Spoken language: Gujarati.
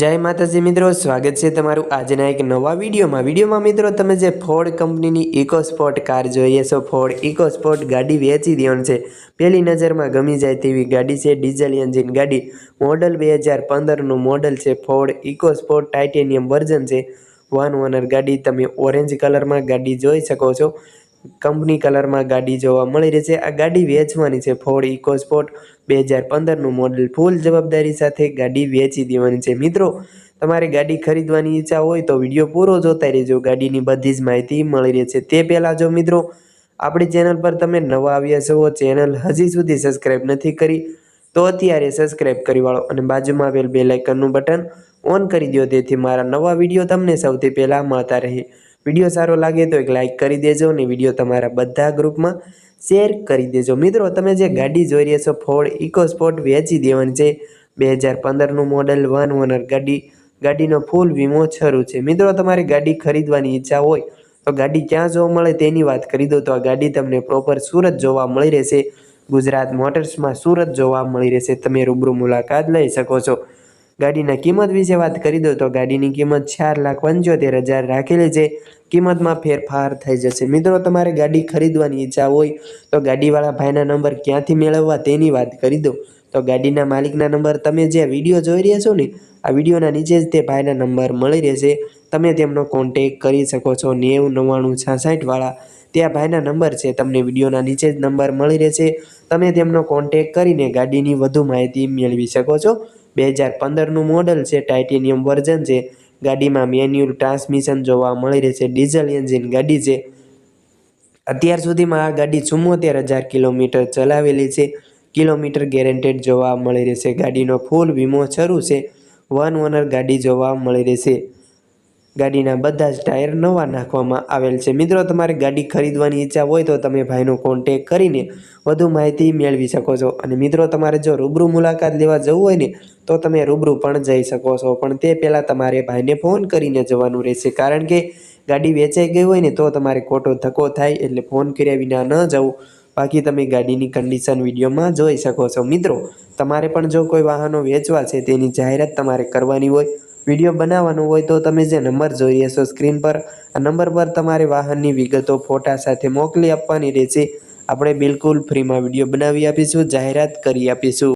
જય માતાજી મિત્રો, સ્વાગત છે તમારું આજના એક નવા વિડીયોમાં. વિડીયોમાં મિત્રો, તમે જે ફોર્ડ કંપનીની ઇકોસ્પોર્ટ કાર જોઈએ છો ફોર્ડ ઇકોસ્પોર્ટ ગાડી વેચી દેવાની છે. પહેલી નજરમાં ગમી જાય તેવી ગાડી છે, ડીઝલ એન્જિન ગાડી. મોડલ બે હજાર પંદરનું મોડલ છે ફોર્ડ ઇકોસ્પોર્ટ ટાઇટેનિયમ વર્ઝન છે. વન ઓનર ગાડી, તમે ઓરેન્જ કલરમાં ગાડી જોઈ શકો છો. કંપની કલરમાં ગાડી જોવા મળી રહી છે. આ ગાડી વેચવાની છે. ફોર્ડ ઇકોસ્પોર્ટ બે હજાર પંદરનું મોડલ ફૂલ જવાબદારી સાથે ગાડી વેચી દેવાની છે. મિત્રો, તમારે ગાડી ખરીદવાની ઈચ્છા હોય તો વીડિયો પૂરો જોતા રહેજો. ગાડીની બધી જ માહિતી મળી રહે છે. તે પહેલાં જો મિત્રો, આપણી ચેનલ પર તમે નવા આવ્યા છો ચેનલ હજી સુધી સબસ્ક્રાઈબ નથી કરી, તો અત્યારે સબસ્ક્રાઈબ કરી વાળો અને બાજુમાં આવેલ બે લાઇકનનું બટન ઓન કરી દો તેથી મારા નવા વીડિયો તમને સૌથી પહેલાં મળતા રહે. વીડિયો સારો લાગે તો એક લાઇક કરી દેજો અને વીડિયો તમારા બધા ગ્રુપમાં શેર કરી દેજો. મિત્રો, તમે જે ગાડી જોઈ રહ્યા છો ફોર્ડ ઇકોસ્પોર્ટ વેચી દેવાની છે. બે હજાર પંદરનું મોડલ વન ઓનર ગાડી, ગાડીનો ફૂલ વીમો શરૂ છે. મિત્રો, તમારે ગાડી ખરીદવાની ઈચ્છા હોય તો ગાડી ક્યાં જોવા મળે તેની વાત કરી દો તો આ ગાડી તમને પ્રોપર સુરત જોવા મળી રહેશે. ગુજરાત મોટર્સમાં સુરત જોવા મળી રહેશે. તમે રૂબરૂ મુલાકાત લઈ શકો છો. ગાડીના કિંમત વિશે વાત કરી દો તો ગાડીની કિંમત ચાર લાખ પંચોતેર હજાર રાખેલી છે. કિંમતમાં ફેરફાર થઈ જશે. મિત્રો, તમારે ગાડી ખરીદવાની ઈચ્છા હોય તો ગાડીવાળા ભાઈના નંબર ક્યાંથી મેળવવા તેની વાત કરી દો. તો ગાડીના માલિકના નંબર તમે જે વીડિયો જોઈ રહ્યા છો ને, આ વિડીયોના નીચે જ તે ભાઈના નંબર મળી રહેશે. તમે તેમનો કોન્ટેક કરી શકો છો નેવું નવ્વાણું છાસઠવાળા. ત્યાં ભાઈના નંબર છે. તમને વિડીયોના નીચે જ નંબર મળી રહેશે. તમે તેમનો કોન્ટેક કરીને ગાડીની વધુ માહિતી મેળવી શકો છો. બે હજાર પંદરનું મોડલ છે ટાઇટેનિયમ વર્ઝન છે. ગાડીમાં મેન્યુઅલ ટ્રાન્સમિશન જોવા મળી રહે છે ડીઝલ એન્જિન ગાડી છે. અત્યાર સુધીમાં આ ગાડી ચુમ્મોતેર હજાર કિલોમીટર ચલાવેલી છે. કિલોમીટર ગેરેન્ટેડ જોવા મળી રહેશે ગાડીનો ફૂલ વીમો શરૂ છે. વન ઓનર ગાડી જોવા મળી રહેશે ગાડીના બધા જ ટાયર નવા નાખવામાં આવેલ છે. મિત્રો, તમારે ગાડી ખરીદવાની ઈચ્છા હોય તો તમે ભાઈનો કોન્ટેક કરીને વધુ માહિતી મેળવી શકો છો. અને મિત્રો, તમારે જો રૂબરૂ મુલાકાત લેવા જવું હોય ને, તો તમે રૂબરૂ પણ જઈ શકો છો. પણ તે પહેલાં તમારે ભાઈને ફોન કરીને જવાનું રહેશે. કારણ કે ગાડી વેચાઈ ગઈ હોય ને, તો તમારે ખોટો ધક્કો થાય એટલે ફોન કર્યા વિના ન જવું. બાકી તમે ગાડીની કન્ડિશન વિડીયોમાં જોઈ શકો છો. મિત્રો, તમારે પણ જો કોઈ વાહનો વેચવા છે, તેની જાહેરાત તમારે કરવાની હોય, વીડિયો બનાવવાનો હોય, તો તમે જે નંબર જોઈ હશો સ્ક્રીન પર, આ નંબર પર તમારે વાહનની વિગતો, ફોટા સાથે મોકલી આપવાની રહેશે. આપણે બિલકુલ ફ્રીમાં વીડિયો બનાવી આપીશું, જાહેરાત કરી આપીશું.